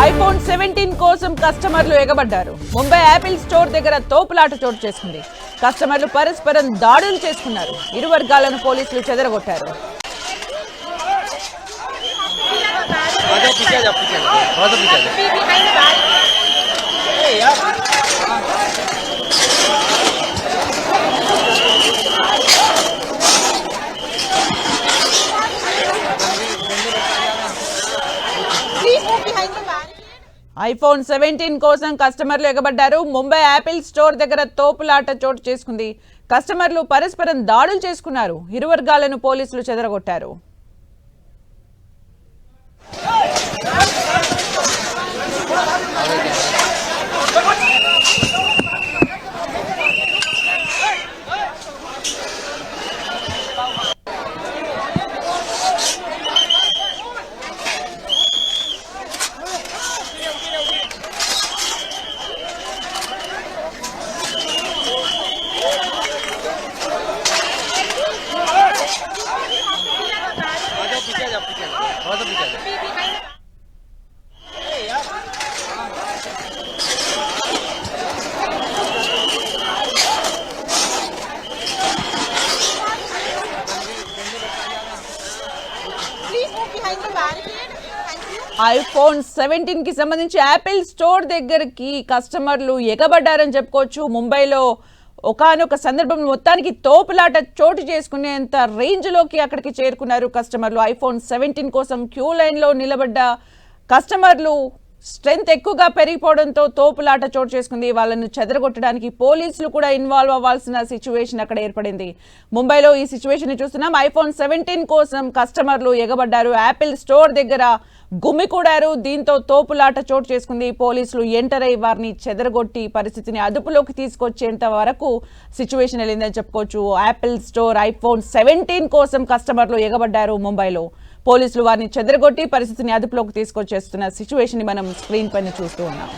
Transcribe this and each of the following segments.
IPhone seventeen కోసం కస్టమర్లు ఎగబడ్డారు. Mumbai Apple store దగ్గర తోపులాట చోటు చేసుకుంది. కస్టమర్లు పరస్పరం దాడులు చేసుకున్నారు. ఇరు వర్గాలను పోలీసులు చెదరగొట్టారు. ఐఫోన్ సెవెంటీన్ కోసం కస్టమర్లు ఎగబడ్డారు. ముంబై యాపిల్ స్టోర్ దగ్గర తోపులాట చోటు చేసుకుంది. కస్టమర్లు పరస్పరం దాడులు చేసుకున్నారు. ఇరు వర్గాలను పోలీసులు చెదరగొట్టారు. ఐఫోన్ సెవెంటీన్కి సంబంధించి యాపిల్ స్టోర్ దగ్గరికి కస్టమర్లు ఎగబడ్డారని చెప్పుకోవచ్చు. ముంబైలో ఒకానొక సందర్భం మొత్తానికి తోపులాట చోటు చేసుకునేంత రేంజ్లోకి అక్కడికి చేరుకున్నారు కస్టమర్లు. ఐఫోన్ సెవెంటీన్ కోసం క్యూ లైన్లో నిలబడ్డ కస్టమర్లు స్ట్రెంత్ ఎక్కువగా పెరిగిపోవడంతో తోపులాట చోటు చేసుకుంది. వాళ్ళను చెదరగొట్టడానికి పోలీసులు కూడా ఇన్వాల్వ్ అవ్వాల్సిన సిచ్యువేషన్ అక్కడ ఏర్పడింది. ముంబైలో ఈ సిచ్యువేషన్ చూస్తున్నాం. ఐఫోన్ సెవెంటీన్ కోసం కస్టమర్లు ఎగబడ్డారు. యాపిల్ స్టోర్ దగ్గర గుమ్మికూడారు దీంతో తోపులాట చోటు చేసుకుంది. పోలీసులు ఎంటర్ అయ్యి వారిని చెదరగొట్టి పరిస్థితిని అదుపులోకి తీసుకొచ్చేంత వరకు సిచ్యువేషన్ వెళ్ళిందని చెప్పుకోవచ్చు. యాపిల్ స్టోర్ ఐఫోన్ సెవెంటీన్ కోసం కస్టమర్లు ఎగబడ్డారు ముంబైలో. పోలీసులు వారిని చెదరగొట్టి పరిస్థితిని అదుపులోకి తీసుకొచ్చేస్తున్న సిచ్యువేషన్ని మనం స్క్రీన్ పైన చూస్తూ ఉన్నాం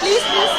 Please, please.